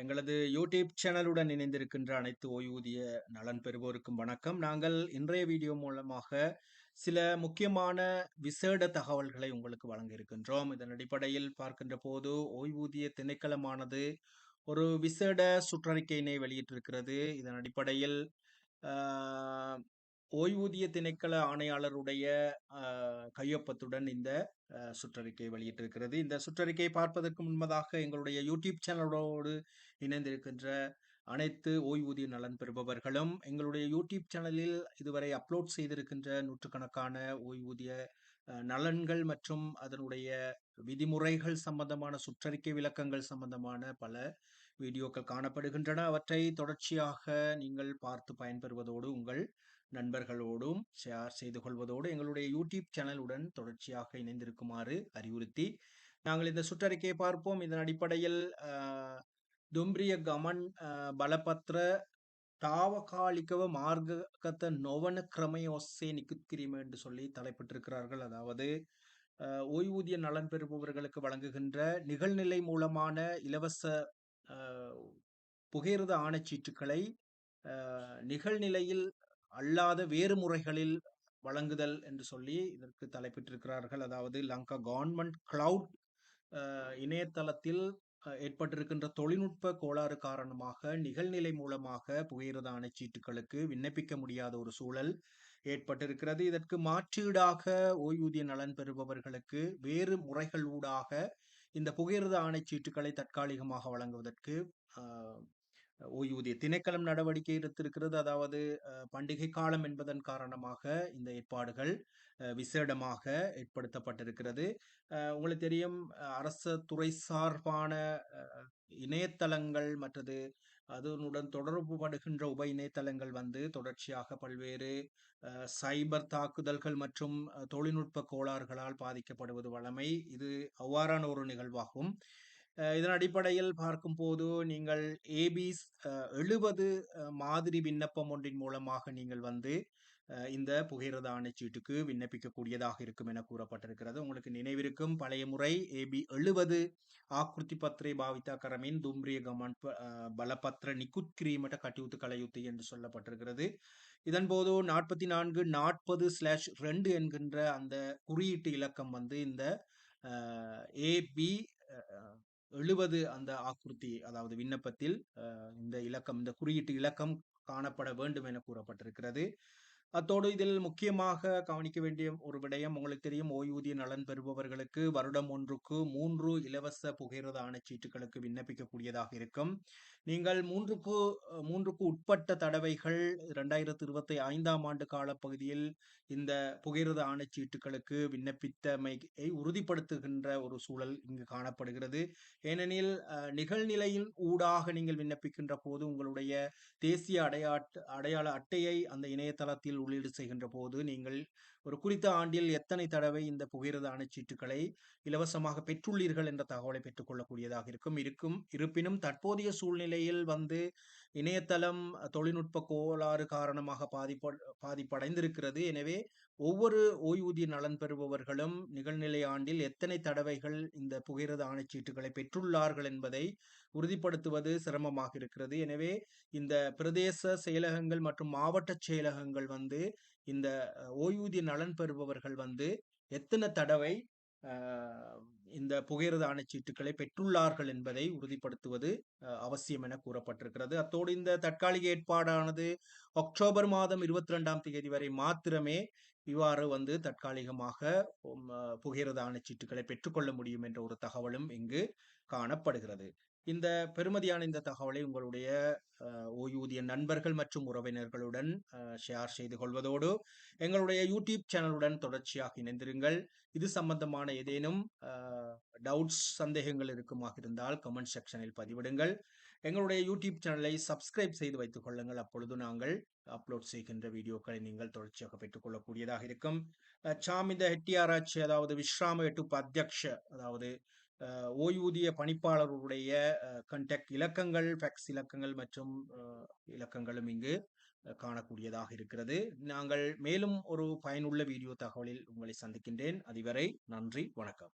எங்களது யூடியூப் சேனலுடன் இணைந்திருக்கின்ற அனைத்து ஓய்வூதிய நலன் பெறுவோருக்கும் வணக்கம். நாங்கள் இன்றைய வீடியோ மூலமாக சில முக்கியமான விசேட தகவல்களை உங்களுக்கு வழங்க இருக்கின்றோம் இதன் அடிப்படையில் பார்க்கின்ற போது ஓய்வூதிய திணைக்களமானது ஒரு விசேட சுற்றறிக்கையினை வெளியிட்டிருக்கிறது. இதன் அடிப்படையில் ஓய்வூதிய திணைக்கள ஆணையாளருடைய கையொப்பத்துடன் இந்த சுற்றறிக்கை வெளியிட்டிருக்கிறது. இந்த சுற்றறிக்கையை பார்ப்பதற்கு முன்பதாக எங்களுடைய யூடியூப் சேனலோடு இணைந்திருக்கின்ற அனைத்து ஓய்வூதிய நலன் பெறுபவர்களும் எங்களுடைய யூடியூப் சேனலில் இதுவரை அப்லோட் செய்திருக்கின்ற நூற்றுக்கணக்கான ஓய்வூதிய நலன்கள் மற்றும் அதனுடைய விதிமுறைகள் சம்பந்தமான சுற்றறிக்கை விளக்கங்கள் சம்பந்தமான பல வீடியோக்கள் காணப்படுகின்றன. அவற்றை தொடர்ச்சியாக நீங்கள் பார்த்து பயன்பெறுவதோடு உங்கள் நண்பர்களோடும் ஷேர் செய்து கொள்வதோடு எங்களுடைய யூடியூப் சேனலுடன் தொடர்ச்சியாக இணைந்திருக்குமாறு அறிவுறுத்தி நாங்கள் இந்த சுற்றறிக்கையை பார்ப்போம். இதன் அடிப்படையில் தும்பிரிய கமன் பலபத்ர தாவகாலிகவ மார்க்கத்த நொவன கிரமயோசே நிக்குத்கிரிம என்று சொல்லி தலைப்பிட்டிருக்கிறார்கள். அதாவது ஓய்வூதிய நலன் பெறுபவர்களுக்கு வழங்குகின்ற நிகழ்நிலை மூலமான இலவச புகையிரத ஆணைச்சீட்டுகளை நிகழ்நிலையில் அல்லாத வேறு முறைகளில் வழங்குதல் என்று சொல்லி இதற்கு தலைப்பிட்டிருக்கிறார்கள். அதாவது லங்கா கவர்மெண்ட் கிளவுட் இணையதளத்தில் ஏற்பட்டிருக்கின்ற தொழில்நுட்ப கோளாறு காரணமாக நிகழ்நிலை மூலமாக புகையிரதான சீட்டுகளுக்கு விண்ணப்பிக்க முடியாத ஒரு சூழல் ஏற்பட்டிருக்கிறது. இதற்கு மாற்றீடாக ஓய்வூதிய நலன் பெறுபவர்களுக்கு வேறு முறைகள் ஊடாக இந்த புகையிரத ஆணைச்சீட்டுகளை தற்காலிகமாக வழங்குவதற்கு ஓய்வூதிய திணைக்களம் நடவடிக்கை எடுத்திருக்கிறது. அதாவது பண்டிகை காலம் என்பதன் காரணமாக இந்த ஏற்பாடுகள் விசேடமாக ஏற்படுத்தப்பட்டிருக்கிறது. உங்களுக்கு தெரியும் அரச துறை சார்பான இணையதளங்கள் மற்றது அதனுடன் தொடர்பு படுகின்ற உப இணையதளங்கள் வந்து தொடர்ச்சியாக பல்வேறு சைபர் தாக்குதல்கள் மற்றும் தொழில்நுட்ப கோளாறுகளால் பாதிக்கப்படுவது வழமை. இது அவ்வாறான ஒரு நிகழ்வாகும். இதன் அடிப்படையில் பார்க்கும்போது நீங்கள் ஏபிஸ் எழுபது மாதிரி விண்ணப்பம் ஒன்றின் மூலமாக நீங்கள் வந்து இந்த புகையிரத ஆணைச்சீட்டுக்கு விண்ணப்பிக்கக்கூடியதாக இருக்கும் என கூறப்பட்டிருக்கிறது. உங்களுக்கு நினைவிருக்கும் பழைய முறை ஏபி எழுபது ஆக்குர்த்தி பத்திரை பாவிதா கரமின் தும்ரிய கமன் பலபத்திர நிக்குத் கிரீமட்ட கட்டியுத்து கலையுத்து என்று சொல்லப்பட்டிருக்கிறது. இதன் போது நாற்பத்தி நான்கு நாற்பது ஸ்லாஷ் ரெண்டு என்கின்ற அந்த குறியீட்டு இலக்கம் வந்து இந்த ஏபி எழுபது அந்த ஆக்குறுத்தி அதாவது விண்ணப்பத்தில் இந்த இலக்கம் இந்த குறியீட்டு இலக்கம் காணப்பட வேண்டும் என கூறப்பட்டிருக்கிறது. அத்தோடு இதில் முக்கியமாக கவனிக்க வேண்டிய ஒரு விடயம் உங்களுக்கு தெரியும் ஓய்வூதிய நலன் பெறுபவர்களுக்கு வருடம் ஒன்றுக்கு மூன்று இலவச புகையிரத ஆணைச்சீட்டுகளுக்கு விண்ணப்பிக்கக்கூடியதாக இருக்கும். நீங்கள் மூன்றுக்கு மூன்றுக்கு உட்பட்ட தடவைகள் இரண்டாயிரத்தி இருபத்தி ஐந்தாம் ஆண்டு காலப்பகுதியில் இந்த புகையிரத ஆணைச்சீட்டுகளுக்கு விண்ணப்பித்தமையை உறுதிப்படுத்துகின்ற ஒரு சூழல் இங்கு காணப்படுகிறது. ஏனெனில் நிகழ்நிலையின் ஊடாக நீங்கள் விண்ணப்பிக்கின்ற போது உங்களுடைய தேசிய அடையாட்டு அடையாள அட்டையை அந்த இணையதளத்தில் உள்ளீடு செய்கின்ற போது நீங்கள் ஒரு குறித்த ஆண்டில் எத்தனை தடவை இந்த புகையிரதான சீட்டுகளை இலவசமாக பெற்றுள்ளீர்கள் என்ற தகவலை பெற்றுக்கொள்ளக்கூடியதாக இருக்கும். இருக்கும். இருப்பினும் தற்போதைய சூழ்நிலையில் வந்து இணையதளம் தொழில்நுட்ப கோளாறு காரணமாக பாதிப்ப பாதிப்படைந்திருக்கிறது. எனவே ஒவ்வொரு ஓய்வூதிய நலன் பெறுபவர்களும் நிகழ்நிலை ஆண்டில் எத்தனை தடவைகள் இந்த புகையிரத ஆணைச்சீட்டுகளை பெற்றுள்ளார்கள் என்பதை உறுதிப்படுத்துவது சிரமமாக இருக்கிறது. எனவே இந்த பிரதேச செயலகங்கள் மற்றும் மாவட்ட செயலகங்கள் வந்து இந்த ஓய்வூதிய நலன் பெறுபவர்கள் வந்து எத்தனை தடவை இந்த புகையிரத ஆணைச்சீட்டுகளை பெற்றுள்ளார்கள் என்பதை உறுதிப்படுத்துவது அவசியம் என கூறப்பட்டிருக்கிறது. அத்தோடு இந்த தற்காலிக ஏற்பாடானது அக்டோபர் மாதம் இருபத்தி ரெண்டாம் தேதி வரை மாத்திரமே இவ்வாறு வந்து தற்காலிகமாக புகையிரத ஆணைச்சீட்டுகளை பெற்றுக்கொள்ள முடியும் என்ற ஒரு தகவலும் இங்கு காணப்படுகிறது. இந்த பெருமதியான இந்த தகவலை உங்களுடைய ஓய்வூதிய நண்பர்கள் மற்றும் உறவினர்களுடன் ஷேர் செய்து கொள்வதோடு எங்களுடைய யூடியூப் சேனலுடன் தொடர்ச்சியாக இணைந்திருங்கள். இது சம்பந்தமான ஏதேனும் டவுட்ஸ் சந்தேகங்கள் இருக்குமாக இருந்தால் கமெண்ட் செக்ஷனில் பதிவிடுங்கள். எங்களுடைய யூடியூப் சேனலை சப்ஸ்கிரைப் செய்து வைத்துக் கொள்ளுங்கள். அப்பொழுது நாங்கள் அப்லோட் செய்கின்ற வீடியோக்களை நீங்கள் தொடர்ச்சியாக பெற்றுக்கொள்ளக்கூடியதாக இருக்கும். சாமிந்த ஹெட்டியாராய்ச்சி அதாவது விஸ்ராம எட்டு அத்தியக்ஷ அதாவது ஓய்வூதிய பணிப்பாளர்களுடைய கண்டெக்ட் இலக்கங்கள் ஃபேக்ஸ் இலக்கங்கள் மற்றும் இலக்கங்களும் இங்கு காணக்கூடியதாக இருக்கிறது. நாங்கள் மேலும் ஒரு பயனுள்ள வீடியோ தகவலில் உங்களை சந்திக்கின்றேன். அதுவரை நன்றி வணக்கம்.